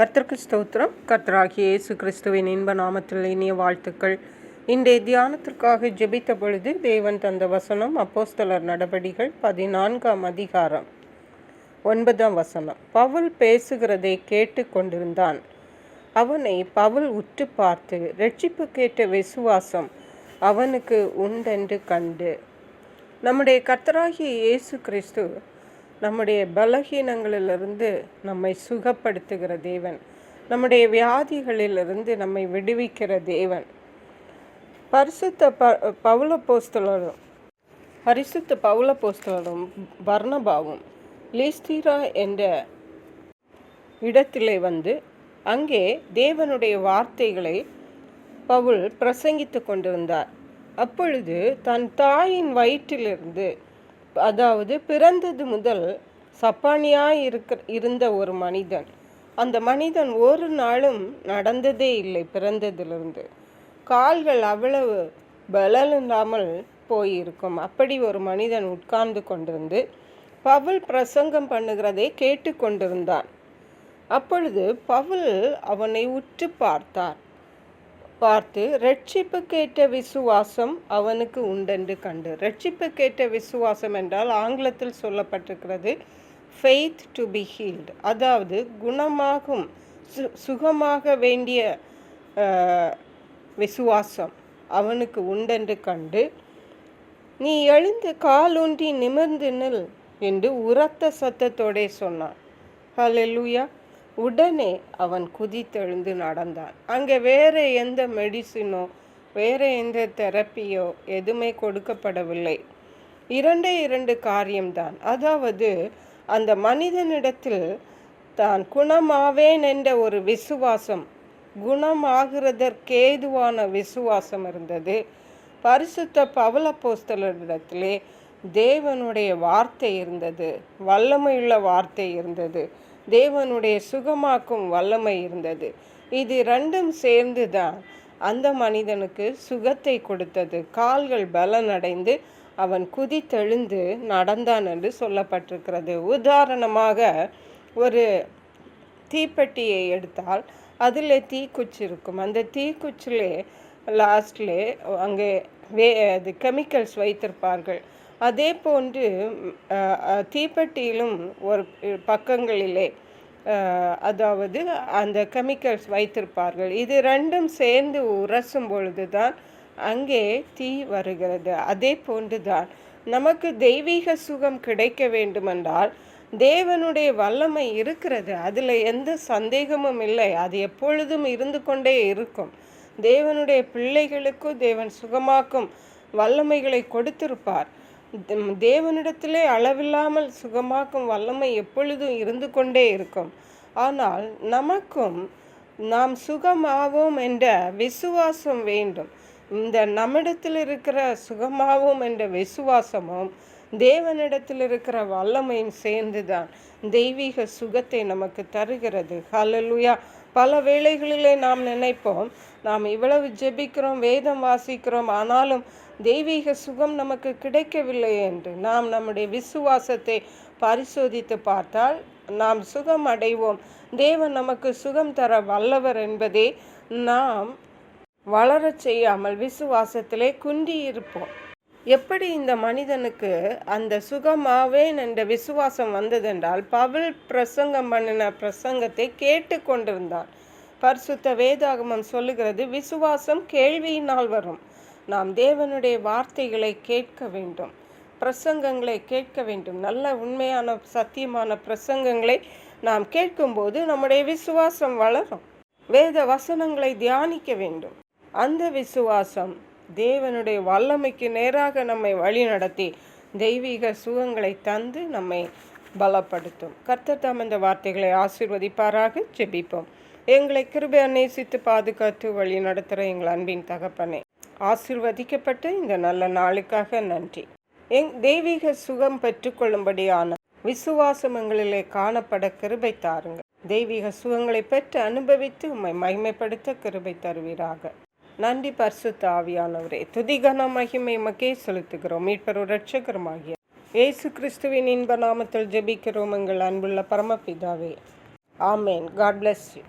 கர்த்தருக்கு ஸ்தோத்திரம். கர்த்தராகிய இயேசு கிறிஸ்துவின் இன்ப நாமத்தில் இனிய வாழ்த்துக்கள். இன்றைய தியானத்திற்காக ஜெபித்த பொழுது தேவன் தந்த வசனம் அப்போஸ்தலர் நடபடிகள் பதினான்காம் அதிகாரம். ஒன்பதாம் வசனம். பவுல் பேசுகிறதை கேட்டு கொண்டிருந்தான். அவனை பவுல் உற்று பார்த்து ரட்சிப்பு கேட்ட விசுவாசம் அவனுக்கு உண்டென்று கண்டு. நம்முடைய கர்த்தராகிய இயேசு கிறிஸ்து நம்முடைய பலகீனங்களிலிருந்து நம்மை சுகப்படுத்துகிற தேவன். நம்முடைய வியாதிகளிலிருந்து நம்மை விடுவிக்கிற தேவன். பரிசுத்த ப பவுல போஸ்தலரும் பரிசுத்த பவுல போஸ்தலரும் பர்ணபாவும் லீஸ்தீரா என்ற இடத்திலே வந்து அங்கே தேவனுடைய வார்த்தைகளை பவுல் பிரசங்கித்து கொண்டிருந்தார். அப்பொழுது தன் தாயின் வயிற்றிலிருந்து அதாவது பிறந்தது முதல் சப்பானியாக இருக்க இருந்த ஒரு மனிதன். அந்த மனிதன் ஒரு நாளும் நடந்ததே இல்லை பிறந்ததிலிருந்து. கால்கள் அவ்வளவு பலன் இல்லாமல் போயிருக்கும். அப்படி ஒரு மனிதன் உட்கார்ந்து கொண்டிருந்து பவுல் பிரசங்கம் பண்ணுகிறதை கேட்டு கொண்டிருந்தான் அப்பொழுது பவுல் அவனை உற்று பார்த்தார். பார்த்து ரட்சிப்பு கேட்ட விசுவாசம் அவனுக்கு உண்டென்று கண்டு. ரட்சிப்பு கேட்ட விசுவாசம் என்றால் ஆங்கிலத்தில் சொல்லப்பட்டிருக்கிறது ஃபெய்த் டு பி ஹீல்டு அதாவது குணமாகும் சு சுகமாக வேண்டிய விசுவாசம் அவனுக்கு உண்டென்று கண்டு நீ எழுந்து காலூன்றி நிமிர்ந்து நில் என்று உரத்த சத்தத்தோடே சொன்னான். ஹலெலுயா உடனே அவன் குதித்தெழுந்து நடந்தான். அங்கே வேறு எந்த மெடிசினோ வேறு எந்த தெரப்பியோ எதுவுமே கொடுக்கப்படவில்லை. இரண்டே இரண்டு காரியம்தான். அதாவது அந்த மனிதனிடத்தில் தான் குணமாவேன் என்ற ஒரு விசுவாசம் குணமாகிறதற்கேதுவான விசுவாசம் இருந்தது. பரிசுத்த பவல போஸ்தலரிடத்திலே தேவனுடைய வார்த்தை இருந்தது வல்லமையுள்ள வார்த்தை இருந்தது. தேவனுடைய சுகமாக்கும் வல்லமை இருந்தது. இது ரெண்டும் சேர்ந்து தான் அந்த மனிதனுக்கு சுகத்தை கொடுத்தது. கால்கள் பலனடைந்து அவன் குதித்தெழுந்து நடந்தான் என்று சொல்லப்பட்டிருக்கிறது. உதாரணமாக ஒரு தீப்பெட்டியை எடுத்தால் அதில் தீக்குச்சி இருக்கும். அந்த தீக்குச்சிலே லாஸ்ட்லே அங்கே வே அது கெமிக்கல்ஸ் வைத்திருப்பார்கள். அதே போன்று தீப்பெட்டியிலும் ஒரு பக்கங்களிலே அதாவது அந்த கெமிக்கல்ஸ் வைத்திருப்பார்கள். இது ரெண்டும் சேர்ந்து உரசும் பொழுது தான் அங்கே தீ வருகிறது. அதே போன்று தான் நமக்கு தெய்வீக சுகம் கிடைக்க வேண்டுமென்றால் தேவனுடைய வல்லமை இருக்கிறது. அதில் எந்த சந்தேகமும் இல்லை. அது எப்பொழுதும் இருந்து கொண்டே இருக்கும். தேவனுடைய பிள்ளைகளுக்கும் தேவன் சுகமாக்கும் வல்லமைகளை கொடுத்திருப்பார். தேவனிடத்திலே அளவில்லாமல் சுகமாக்கும் வல்லமை எப்பொழுதும் இருந்து கொண்டே இருக்கும். ஆனால் நமக்கும் நாம் சுகமாவோம் என்ற விசுவாசம் வேண்டும். இந்த நம்மிடத்தில் இருக்கிற சுகமாவோம் என்ற விசுவாசமும் தேவனிடத்தில் இருக்கிற வல்லமையும் சேர்ந்துதான் தெய்வீக சுகத்தை நமக்கு தருகிறது. ஹலலுயா பல வேளைகளிலே நாம் நினைப்போம் நாம் இவ்வளவு ஜெபிக்கிறோம் வேதம் வாசிக்கிறோம் ஆனாலும் தெய்வீக சுகம் நமக்கு கிடைக்கவில்லை என்று நாம் நம்முடைய விசுவாசத்தை பரிசோதித்து பார்த்தால் நாம் சுகம் அடைவோம். தேவன் நமக்கு சுகம் தர வல்லவர் என்பதே நாம் வளரச் செய்யாமல் விசுவாசத்திலே குன்றியிருப்போம் இருப்போம் எப்படி இந்த மனிதனுக்கு அந்த சுகமாவேன் என்ற விசுவாசம் வந்ததென்றால் பவுல் பிரசங்கம் பண்ணின பிரசங்கத்தை கேட்டு கொண்டிருந்தான் பரிசுத்த வேதாகமம் சொல்லுகிறது விசுவாசம் கேள்வியினால் வரும். நாம் தேவனுடைய வார்த்தைகளை கேட்க வேண்டும். பிரசங்கங்களை கேட்க வேண்டும். நல்ல உண்மையான சத்தியமான பிரசங்கங்களை நாம் கேட்கும்போது நம்முடைய விசுவாசம் வளரும். வேத வசனங்களை தியானிக்க வேண்டும். அந்த விசுவாசம் தேவனுடைய வல்லமைக்கு நேராக நம்மை வழி நடத்தி தெய்வீக சுகங்களை தந்து நம்மை பலப்படுத்தும். கர்த்தர் தாம் இந்த வார்த்தைகளை ஆசிர்வதிப்பாராக ஜெபிப்போம். எங்களை கிருபை நேசித்து பாதுகாத்து வழி நடத்துகிற எங்கள் அன்பின் தகப்பனே ஆசிர்வதிக்கப்பட்ட இந்த நல்ல நாளுக்காக நன்றி. எங் தெய்வீக சுகம் பெற்றுக்கொள்ளும்படியான விசுவாசம் எங்களிலே காணப்பட கிருபை தாருங்கள். தெய்வீக சுகங்களை பெற்று அனுபவித்து உம்மை மகிமைப்படுத்த கிருபை தருவீராக. நன்றி பரிசுத்த ஆவியானவரே. துதிகன மகிமை மக்கே செலுத்துகிறோம். மீட்பரு ரட்சகரமாகிய இயேசு கிறிஸ்துவின் இன்ப நாமத்தில் ஜெபிக்கிறோம் எங்கள் அன்புள்ள பரமபிதாவே. ஆமேன். God bless you